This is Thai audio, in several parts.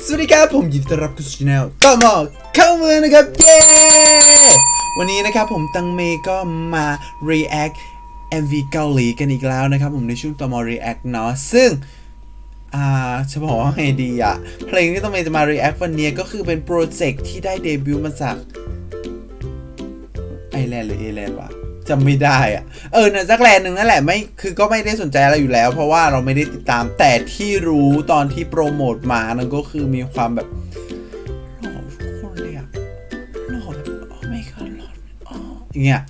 สวัสดีครับ ผมยินดีต้อนรับเข้าสู่ช anel ต่อหมอเข้ามือนะครับ เย้ วันนี้นะครับผมตังเมก็มา react MV เกาหลีกันอีกแล้วนะครับผมในช่วงต่อมอ react เนาะซึ่งอ่าจะบอกว่าไงดีอะเพลงที่ต้องเมย์จะมา react วันนี้ก็คือเป็นโปรเจกต์ที่ได้เดบิวต์มาจากไอแลนด์หรือเอแลนด์วะ จำไม่ได้อะเออเนี่ยสักแลนหนึ่งนั่นแหละไม่คือก็ไม่ได้สนใจอะไรอยู่แล้ว เพราะว่าเราไม่ได้ติดตามแต่ที่รู้ตอนที่โปรโมทมานั่นก็คือมีความแบบหล่อทุกคนเลยอะหล่อแบบโอ้ไม่ก็หล่ออ๋ออย่างเงี้ย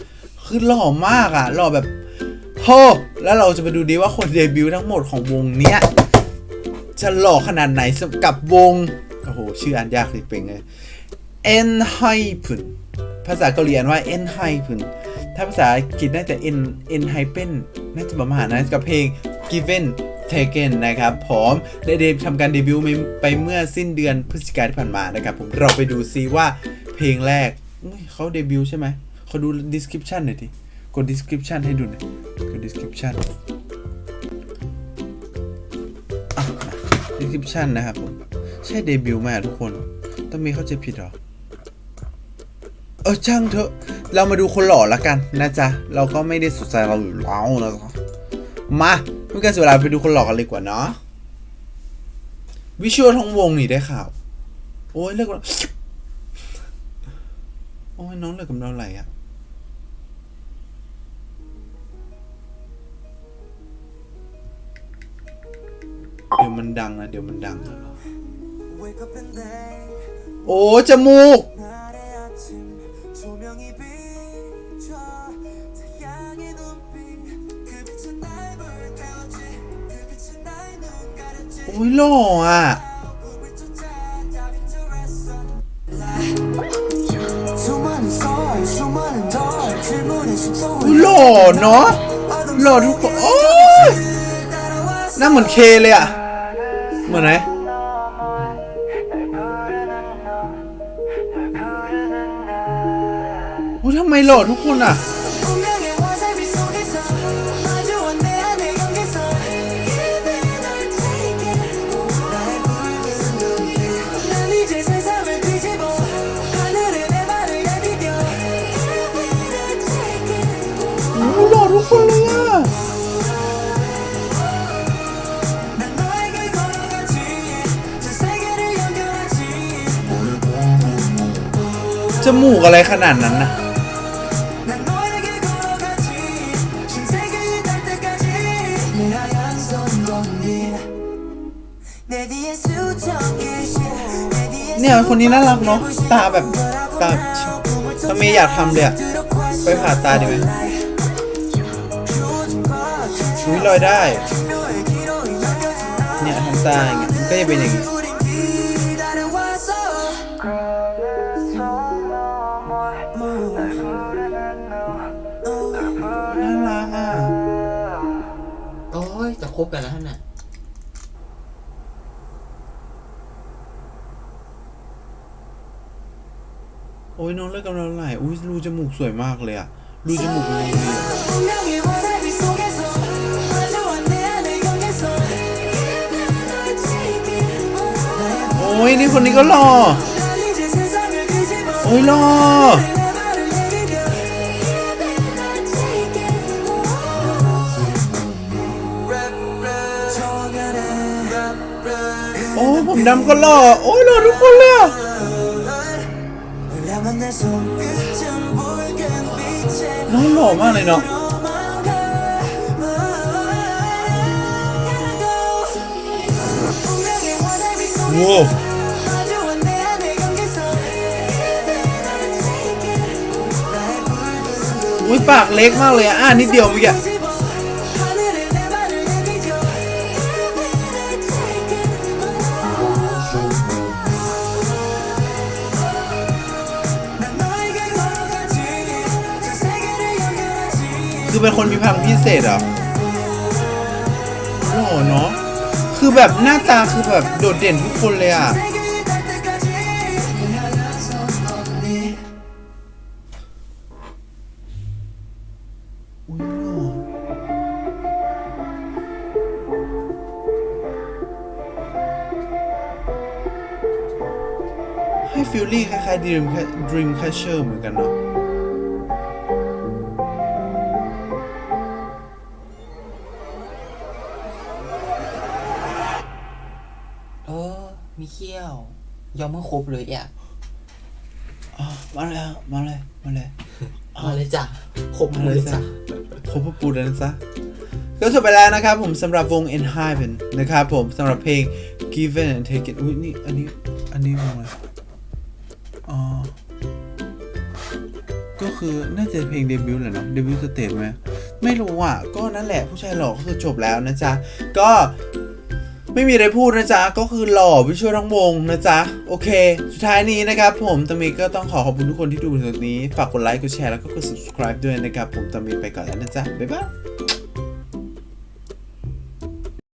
คือหล่อมากอะหล่อแบบโธ่แล้วเราจะไปดูดีว่าคนเดบิวต์ทั้งหมดของวงเนี้ยจะหล่อขนาดไหนสำกับวงโอ้โหชื่ออ่านยากเลยเป็นไง En h y p e n ภาษาเกาหลีอ่านว่า En h y p e n ถ้าภาษาอังกฤษน่าจะ En En h y p e n น่าจะประมาณนั้นกับเพลง Given Taken นะครับผมได้เดบทำการเดบิวต์ไปเมื่อสิ้นเดือนพฤศจิกายนที่ผ่านมานะครับผมเราไปดูซิว่าเพลงแรกเขาเดบิวต์ใช่ไหมเขาดู description หน่อยดิกด description ให้ดูหน่อยกด description description นะครับผม ใช่เดบิวต์ไหมทุกคน ต้องมีเข้าใจผิดเหรอ เออช่างเถอะ เรามาดูคนหล่อละกันนะจ๊ะ เราก็ไม่ได้สนใจเราอยู่แล้วนะมาเมื่อกี้เสียเวลาไปดูคนหล่อกันเลยกว่าเนาะวิชวลทั้งวงนี่ได้ข่าว โอ้ยเลิกแล้วโอ้ยน้องเลิกกับเราไหลอะเดี๋ยวมันดังนะเดี๋ยวมันดัง โอ้จมูก อุ้ยหล่ออะอุ้ยหล่อเนาะหล่อทุกคนโอ้ยน่าเหมือนเคเลยอะ เหมือนไหนอุ้ยทำไมหล่อทุกคนอะ จมูกอะไรขนาดนั้นนะเนี่ยคนนี้น่ารักเนาะตาแบบตาทำไมอยากทำเลยอะไปผ่าตาดีไหมชุยลอยได้ เนี่ยทำตาอย่างเงี้ยก็จะเป็นอย่างงี้ คบกันแล้วท่านน่ะโอ้ยน้องเลิกกับเราหลายอุ้ยรูจมูกสวยมากเลยอะรูจมูกมันดีอะโอ้ยนี่คนนี้ก็หล่อโอ้ยหล่อ ผมดำก็หล่อ โอ้ยหล่อทุกคนเลยอะน้องหล่อมากเลยเนาะโว้วอุ้ยปากเล็กมากเลยอะนิดเดียวเมื่อกี้ เป็นคนมีพลังพิเศษเหรอะหล่อเนาะคือแบบหน้าตาคือแบบโดดเด่นทุกคนเลยอะให้ฟิลลิ่งคล้ายๆ Dream Dream Catcher เหมือนกันเนาะ มีเขี้ยว ยอมเมื่อครบเลยอะอ๋อมาเลยมาเลยมาเลยมาเลยจ้ะครบเลยจ้ะครบพระปูแล้วนะจ๊ะก็จบไปแล้วนะครับผมสำหรับวง e n h y p e n นะครับผมสำหรับเพลง Given and Taken อุ้ยนี่อันนี้อันนี้วงอะไรอ๋อก็คือน่าจะเพลงเดบิวต์แหละเนาะเดบิวต์สเตจไหมไม่รู้อะ ก็นั่นแหละผู้ชายหล่อก็คือจบแล้วนะจ๊ะ ก็ ไม่มีอะไรพูดนะจ๊ะ ก็คือหล่อวิชวลทั้งวงนะจ๊ะ โอเค สุดท้ายนี้นะครับผมตามีก็ต้องขอขอบคุณทุกคนที่ดูถึงตรงนี้ ฝากกดไลค์ กดแชร์ แล้วก็กด subscribe ด้วยนะครับ ผมตามีไปก่อนแล้วนะจ๊ะ บ๊ายบาย